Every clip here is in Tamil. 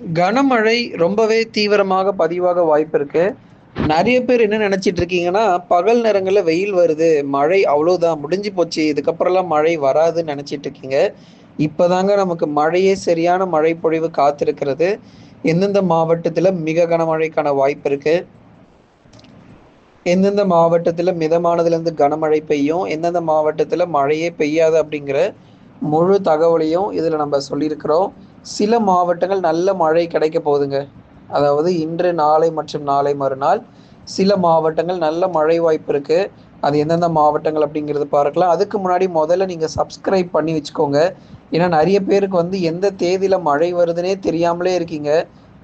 கனமழை ரொம்பவே தீவிரமாக பதிவாக வாய்ப்பு இருக்கு. நிறைய பேர் என்ன நினைச்சிட்டு இருக்கீங்கன்னா, பகல் நேரங்கள்ல வெயில் வருது, மழை அவ்வளோதான் முடிஞ்சு போச்சு. இதுக்கப்புறம்லாம் மழை வராதுன்னு நினைச்சிட்டு இருக்கீங்க. இப்பதாங்க நமக்கு மழையே சரியான மழை பொழிவு காத்திருக்கிறது. எந்தெந்த மாவட்டத்தில் மிக கனமழைக்கான வாய்ப்பு இருக்கு? எந்தெந்த மாவட்டத்தில் மிதமானதுலேருந்து கனமழை பெய்யும்? எந்தெந்த மாவட்டத்தில் மழையே பெய்யாது? அப்படிங்கிற முழு தகவலையும் இதில் நம்ம சொல்லியிருக்கிறோம். சில மாவட்டங்கள் நல்ல மழை கிடைக்க போகுதுங்க. அதாவது இன்று, நாளை மற்றும் நாளை மறுநாள் சில மாவட்டங்கள் நல்ல மழை வாய்ப்பு இருக்கு. அது எந்தெந்த மாவட்டங்கள் அப்படிங்கிறது பார்க்கலாம். அதுக்கு முன்னாடி முதல்ல நீங்க சப்ஸ்கிரைப் பண்ணி வச்சுக்கோங்க. ஏன்னா நிறைய பேருக்கு வந்து எந்த தேதியில மழை வருதுன்னே தெரியாமலே இருக்கீங்க.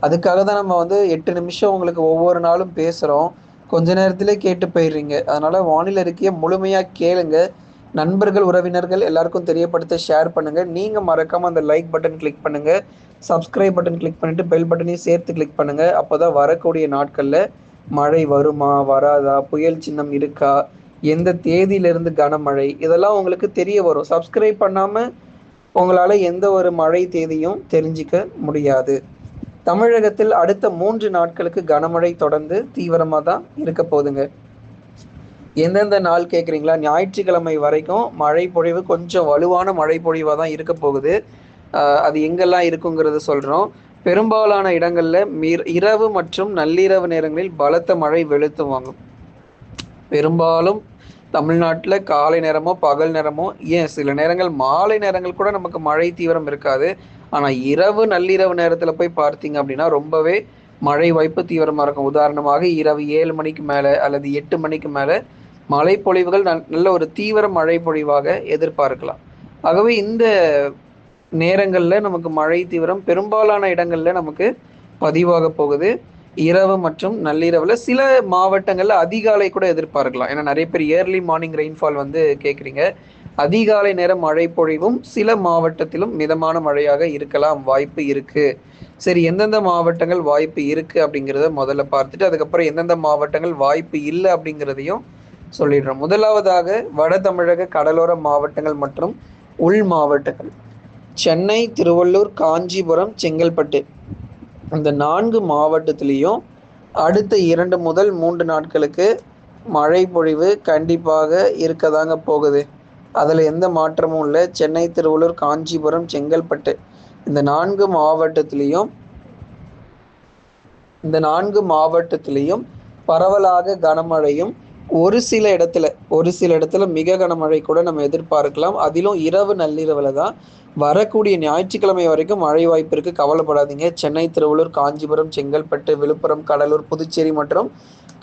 அதுக்காக தான் நம்ம வந்து எட்டு நிமிஷம் உங்களுக்கு ஒவ்வொரு நாளும் பேசுறோம். கொஞ்ச நேரத்திலே கேட்டு போயிடுறீங்க. அதனால வானிலை அறிக்கைய முழுமையா கேளுங்க. நண்பர்கள், உறவினர்கள் எல்லாருக்கும் தெரியப்படுத்த ஷேர் பண்ணுங்க. நீங்க மறக்காம அந்த லைக் பட்டன் கிளிக் பண்ணுங்க. சப்ஸ்கிரைப் பட்டன் கிளிக் பண்ணிட்டு பெல் பட்டனையும் சேர்த்து கிளிக் பண்ணுங்க. அப்போதான் வரக்கூடிய நாட்கள்ல மழை வருமா? வராதா? புயல் சின்னம் இருக்கா? எந்த தேதியிலிருந்து கனமழை? இதெல்லாம் உங்களுக்கு தெரிய வரும். சப்ஸ்கிரைப் பண்ணாம உங்களால எந்த ஒரு மழை தேதியும் தெரிஞ்சுக்க முடியாது. தமிழகத்தில் அடுத்த மூன்று நாட்களுக்கு கனமழை தொடர்ந்து தீவிரமாக தான் இருக்க போதுங்க. எந்தெந்த நாள் கேட்குறீங்களா? ஞாயிற்றுக்கிழமை வரைக்கும் மழை பொழிவு கொஞ்சம் வலுவான மழை பொழிவாக தான் இருக்க போகுது. அது எங்கெல்லாம் இருக்குங்கிறத சொல்கிறோம் பெரும்பாலான இடங்களில் மீர் இரவு மற்றும் நள்ளிரவு நேரங்களில் பலத்த மழை வெளுத்து வாங்கும். பெரும்பாலும் தமிழ்நாட்டில் காலை நேரமோ, பகல் நேரமோ, ஏன் சில நேரங்கள் மாலை நேரங்கள் கூட நமக்கு மழை தீவிரம் இருக்காது. ஆனால் இரவு, நள்ளிரவு நேரத்தில் போய் பார்த்தீங்க அப்படின்னா, ரொம்பவே மழை வாய்ப்பு தீவிரமாக இருக்கும். உதாரணமாக இரவு ஏழு மணிக்கு மேலே அல்லது எட்டு மணிக்கு மேலே மழைப்பொழிவுகள் நல் நல்ல ஒரு தீவிர மழைப்பொழிவாக எதிர்பார்க்கலாம். ஆகவே இந்த நேரங்களில் நமக்கு மழை தீவிரம் பெரும்பாலான இடங்களில் நமக்கு பதிவாக போகுது. இரவு மற்றும் நள்ளிரவில் சில மாவட்டங்களில் அதிகாலை கூட எதிர்பார்க்கலாம். ஏன்னா நிறைய பேர் இயர்லி மார்னிங் ரெயின்ஃபால் வந்து கேட்குறீங்க. அதிகாலை நேரம் மழை பொழிவும் சில மாவட்டத்திலும் மிதமான மழையாக இருக்கலாம். வாய்ப்பு இருக்கு. சரி எந்தெந்த மாவட்டங்கள் வாய்ப்பு இருக்கு அப்படிங்கிறத முதல்ல பார்த்துட்டு, அதுக்கப்புறம் எந்தெந்த மாவட்டங்கள் வாய்ப்பு இல்லை அப்படிங்கிறதையும் சொல்லிடுறோம். முதலாவதாக வட தமிழக கடலோர மாவட்டங்கள் மற்றும் உள் மாவட்டங்கள். சென்னை, திருவள்ளூர், காஞ்சிபுரம், செங்கல்பட்டு இந்த நான்கு மாவட்டத்திலையும் அடுத்த இரண்டு முதல் மூன்று நாட்களுக்கு மழை பொழிவு கண்டிப்பாக இருக்கதாங்க போகுது. அதில் எந்த மாற்றமும் இல்லை சென்னை, திருவள்ளூர், காஞ்சிபுரம், செங்கல்பட்டு இந்த நான்கு மாவட்டத்திலையும் இந்த நான்கு மாவட்டத்திலையும் பரவலாக கனமழையும், ஒரு சில இடத்துல ஒரு சில இடத்துல மிக கனமழை கூட நம்ம எதிர்பார்க்கலாம். அதிலும் இரவு, நள்ளிரவில் தான். வரக்கூடிய ஞாயிற்றுக்கிழமை வரைக்கும் மழை வாய்ப்பிற்கு கவலைப்படாதீங்க. சென்னை, திருவள்ளூர், காஞ்சிபுரம், செங்கல்பட்டு, விழுப்புரம், கடலூர், புதுச்சேரி மற்றும்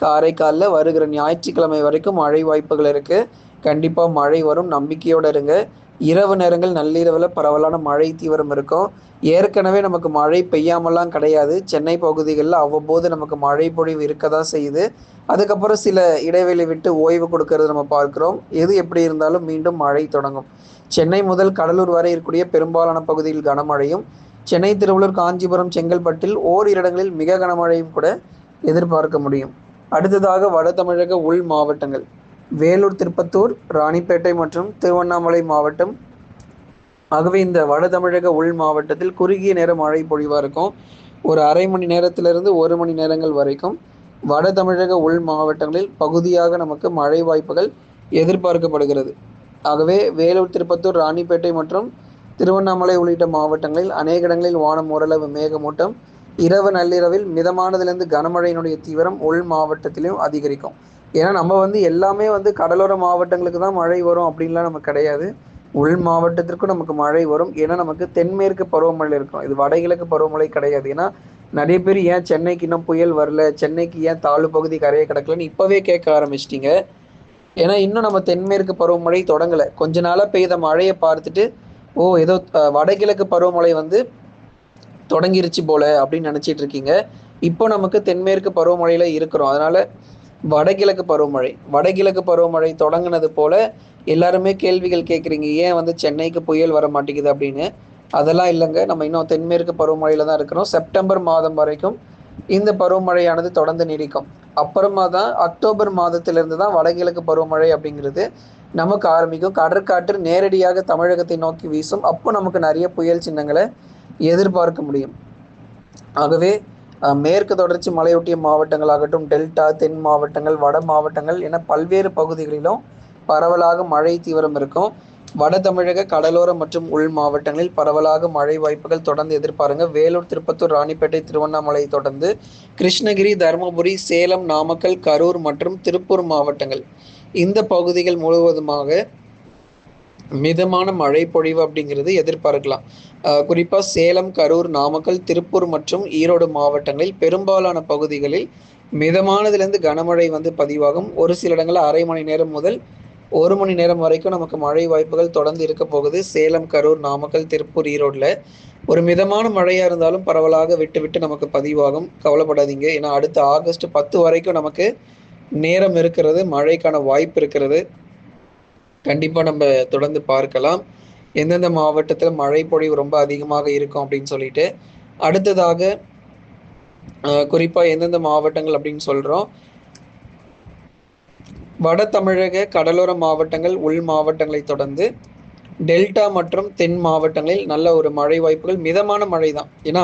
காரைக்காலில் வருகிற ஞாயிற்றுக்கிழமை வரைக்கும் மழை வாய்ப்புகள் இருக்குது கண்டிப்பாக மழை வரும். நம்பிக்கையோடு இருங்க. இரவு நேரங்கள் நள்ளிரவில் பரவலான மழை தீவிரம் இருக்கும். ஏற்கனவே நமக்கு மழை பெய்யாமலாம் கிடையாது. சென்னை பகுதிகளில் அவ்வப்போது நமக்கு மழை பொழிவு இருக்க தான் செய்யுது. அதுக்கப்புறம் சில இடைவெளி விட்டு ஓய்வு கொடுக்கறது நம்ம பார்க்குறோம் எது எப்படி இருந்தாலும் மீண்டும் மழை தொடங்கும். சென்னை முதல் கடலூர் வரை இருக்கக்கூடிய பெரும்பாலான பகுதியில் கனமழையும், சென்னை, திருவள்ளூர், காஞ்சிபுரம், செங்கல்பட்டில் ஓரிரு இடங்களில் மிக கனமழையும் கூட எதிர்பார்க்க முடியும். அடுத்ததாக வட தமிழக உள் மாவட்டங்கள். வேலூர், திருப்பத்தூர், ராணிப்பேட்டை மற்றும் திருவண்ணாமலை மாவட்டம். ஆகவே இந்த வட தமிழக உள் மாவட்டத்தில் குறுகிய நேர மழை பொழிவாக இருக்கும். ஒரு அரை மணி நேரத்திலிருந்து ஒரு மணி நேரங்கள் வரைக்கும் வட தமிழக உள் மாவட்டங்களில் பகுதியாக நமக்கு மழை வாய்ப்புகள் எதிர்பார்க்கப்படுகிறது. ஆகவே வேலூர், திருப்பத்தூர், ராணிப்பேட்டை மற்றும் திருவண்ணாமலை உள்ளிட்ட மாவட்டங்களில் அநேக இடங்களில் வானம் ஓரளவு மேகமூட்டம். இரவு, நள்ளிரவில் மிதமானதிலிருந்து கனமழையினுடைய தீவிரம் உள் மாவட்டத்திலும் அதிகரிக்கும். ஏன்னா நம்ம வந்து எல்லாமே வந்து கடலோர மாவட்டங்களுக்கு தான் மழை வரும் அப்படின்லாம் நமக்கு கிடையாது. உள் மாவட்டத்திற்கும் நமக்கு மழை வரும். ஏன்னா நமக்கு தென்மேற்கு பருவமழை இருக்கும். இது வடகிழக்கு பருவமழை கிடையாது. ஏன்னா நிறைய பேர் ஏன் சென்னைக்கு இன்னும் புயல் வரல? சென்னைக்கு ஏன் தாழ்வு பகுதி கரையை கிடக்கலன்னு இப்போவே கேட்க ஆரம்பிச்சிட்டிங்க ஏன்னா இன்னும் நம்ம தென்மேற்கு பருவமழை தொடங்கலை கொஞ்ச நாளாக பெய்த மழையை பார்த்துட்டு, ஓ! ஏதோ வடகிழக்கு பருவமழை வந்து தொடங்கிருச்சு போல அப்படின்னு நினச்சிட்டு இருக்கீங்க. இப்போ நமக்கு தென்மேற்கு பருவமழையில் இருக்கிறோம். அதனால வடகிழக்கு பருவமழை வடகிழக்கு பருவமழை தொடங்குனது போல எல்லாருமே கேள்விகள் கேட்குறீங்க. ஏன் வந்து சென்னைக்கு புயல் வர மாட்டேங்குது அப்படின்னு. அதெல்லாம் இல்லைங்க நம்ம இன்னும் தென்மேற்கு பருவமழையில் தான் இருக்கிறோம். செப்டம்பர் மாதம் வரைக்கும் இந்த பருவமழையானது தொடர்ந்து நீடிக்கும். அப்புறமா தான் அக்டோபர் மாதத்திலிருந்து தான் வடகிழக்கு பருவமழை அப்படிங்கிறது நமக்கு ஆரம்பிக்கும். கடற்காற்று நேரடியாக தமிழகத்தை நோக்கி வீசும். அப்போ நமக்கு நிறைய புயல் சின்னங்களை எதிர்பார்க்க முடியும். ஆகவே மேற்கு தொடர்ச்சி மலையொட்டிய மாவட்டங்களாகட்டும் டெல்டா தென் மாவட்டங்கள் வட மாவட்டங்கள் என பல்வேறு பகுதிகளிலும் பரவலாக மழை தீவிரம் இருக்கும். வட தமிழக கடலோர மற்றும் உள் மாவட்டங்களில் பரவலாக மழை வாய்ப்புகள் தொடர்ந்து எதிர்பாருங்க. வேலூர் திருப்பத்தூர் ராணிப்பேட்டை திருவண்ணாமலை தொடர்ந்து கிருஷ்ணகிரி தருமபுரி சேலம் நாமக்கல் கரூர் மற்றும் திருப்பூர் மாவட்டங்கள். இந்த பகுதிகள் முழுவதுமாக மிதமான மழை பொழிவு அப்படிங்கிறது எதிர்பார்க்கலாம். குறிப்பாக சேலம் கரூர் நாமக்கல் திருப்பூர் மற்றும் ஈரோடு மாவட்டங்களில் பெரும்பாலான பகுதிகளில் மிதமானதுலேருந்து கனமழை வந்து பதிவாகும். ஒரு சில இடங்களில் அரை மணி நேரம் முதல் ஒரு மணி நேரம் வரைக்கும் நமக்கு மழை வாய்ப்புகள் தொடர்ந்து இருக்க போகுது. சேலம் கரூர் நாமக்கல் திருப்பூர் ஈரோடில் ஒரு மிதமான மழையாக இருந்தாலும் பரவலாக விட்டு விட்டு நமக்கு பதிவாகும். கவலைப்படாதீங்க. ஏன்னா அடுத்த ஆகஸ்ட் பத்து வரைக்கும் நமக்கு நேரம் இருக்கிறது மழைக்கான வாய்ப்பு இருக்கிறது. கண்டிப்பாக நம்ம தொடர்ந்து பார்க்கலாம். எந்தெந்த மாவட்டத்தில் மழை பொழிவு ரொம்ப அதிகமாக இருக்கும் அப்படின்னு சொல்லிட்டு. அடுத்ததாக குறிப்பாக எந்தெந்த மாவட்டங்கள் அப்படின்னு சொல்றோம். வட தமிழக கடலோர மாவட்டங்கள் உள் மாவட்டங்களை தொடர்ந்து டெல்டா மற்றும் தென் மாவட்டங்களில் நல்ல ஒரு மழை வாய்ப்புகள் மிதமான மழை தான் ஏன்னா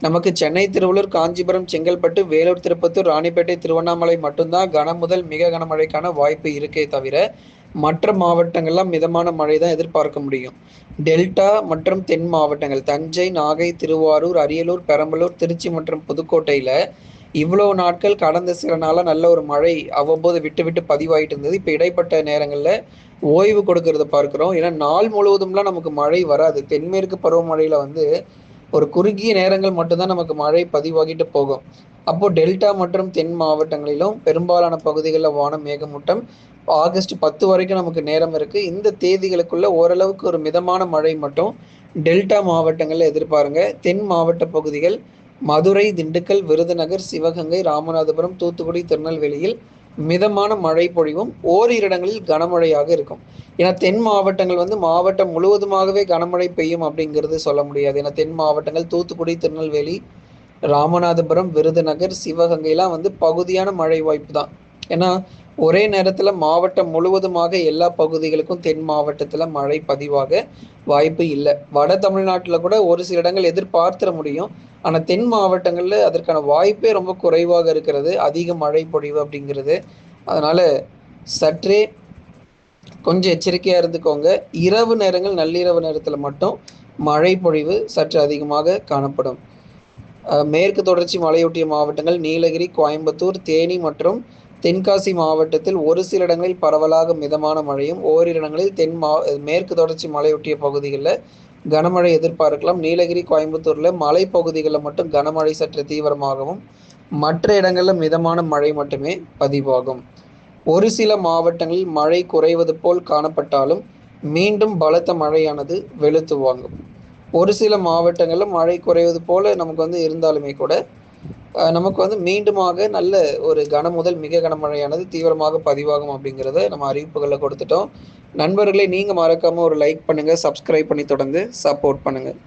நமக்கு சென்னை திருவள்ளூர் காஞ்சிபுரம் செங்கல்பட்டு வேலூர் திருப்பத்தூர் ராணிப்பேட்டை திருவண்ணாமலை மட்டும்தான் கன முதல் மிக கனமழைக்கான வாய்ப்பு இருக்கே தவிர மற்ற மாவட்டங்கள்லாம் மிதமான மழை தான் எதிர்பார்க்க முடியும். டெல்டா மற்றும் தென் மாவட்டங்கள் தஞ்சை நாகை திருவாரூர் அரியலூர் பெரம்பலூர் திருச்சி மற்றும் புதுக்கோட்டையில் இவ்வளவு நாட்கள் கடந்த சில நாளாக நல்ல ஒரு மழை அவ்வப்போது விட்டு விட்டு பதிவாயிட்டு இருந்தது. இப்போ இடைப்பட்ட நேரங்களில் ஓய்வு கொடுக்கறத பார்க்குறோம். ஏன்னா நாள் முழுவதும்லாம் நமக்கு மழை வராது. தென்மேற்கு பருவமழையில் வந்து ஒரு குறுகிய நேரங்கள் மட்டும்தான் நமக்கு மழை பதிவாகிட்டு போகும். அப்போ டெல்டா மற்றும் தென் மாவட்டங்களிலும் பெரும்பாலான பகுதிகளில் வானம் மேகமூட்டம். ஆகஸ்ட் பத்து வரைக்கும் நமக்கு நேரம் இருக்கு. இந்த தேதிகளுக்குள்ள ஓரளவுக்கு ஒரு மிதமான மழை மட்டும் டெல்டா மாவட்டங்களில் எதிர்பாருங்க. தென் மாவட்ட பகுதிகள் மதுரை திண்டுக்கல் விருதுநகர் சிவகங்கை ராமநாதபுரம் தூத்துக்குடி திருநெல்வேலியில் மிதமான மழை பொழிவும் ஓரிரு இடங்களில் கனமழையாக இருக்கும். ஏன்னா தென் மாவட்டங்கள் வந்து மாவட்டம் முழுவதுமாகவே கனமழை பெய்யும் அப்படிங்கிறது சொல்ல முடியாது. ஏன்னா தென் மாவட்டங்கள் தூத்துக்குடி திருநெல்வேலி ராமநாதபுரம் விருதுநகர் சிவகங்கைலாம் வந்து பகுதியான மழை வாய்ப்பு தான். ஏன்னா ஒரே நேரத்தில் மாவட்டம் முழுவதுமாக எல்லா பகுதிகளுக்கும் தென் மாவட்டத்தில் மழை பதிவாக வாய்ப்பு இல்லை. வட தமிழ்நாட்டில் கூட ஒரு சில இடங்கள் எதிர்பார்த்திட முடியும். ஆனால் தென் மாவட்டங்களில் அதற்கான வாய்ப்பே ரொம்ப குறைவாக இருக்கிறது. அதிக மழை பொழிவு அப்படிங்கிறது. அதனால சற்றே கொஞ்சம் எச்சரிக்கையாக இருந்துக்கோங்க. இரவு நேரங்கள் நள்ளிரவு நேரத்தில் மட்டும் மழை பொழிவு சற்று அதிகமாக காணப்படும். மேற்கு தொடர்ச்சி மலையொட்டிய மாவட்டங்கள் நீலகிரி கோயம்புத்தூர் தேனி மற்றும் தென்காசி மாவட்டத்தில் ஒரு சில இடங்களில் பரவலாக மிதமான மழையும் ஓரிரு இடங்களில் தென் மா மேற்கு தொடர்ச்சி மலையொட்டிய பகுதிகளில் கனமழை எதிர்பார்க்கலாம். நீலகிரி கோயம்புத்தூரில் மலை பகுதிகளில் மட்டும் கனமழை சற்று தீவிரமாகவும் மற்ற இடங்களில் மிதமான மழை மட்டுமே பதிவாகும். ஒரு சில மாவட்டங்களில் மழை குறைவது போல் காணப்பட்டாலும் மீண்டும் பலத்த மழையானது வெளுத்து வாங்கும். ஒரு சில மாவட்டங்களில் மழை குறைவது போல நமக்கு வந்து இருந்தாலுமே கூட நமக்கு வந்து மீண்டுமாக நல்ல ஒரு கன முதல் மிக கனமழையானது தீவிரமாக பதிவாகும் அப்படிங்கிறத நம்ம அறிவிப்புகளில் கொடுத்துட்டோம். நண்பர்களே நீங்கள் மறக்காமல் ஒரு லைக் பண்ணுங்கள் சப்ஸ்கிரைப் பண்ணி தொடர்ந்து சப்போர்ட் பண்ணுங்கள்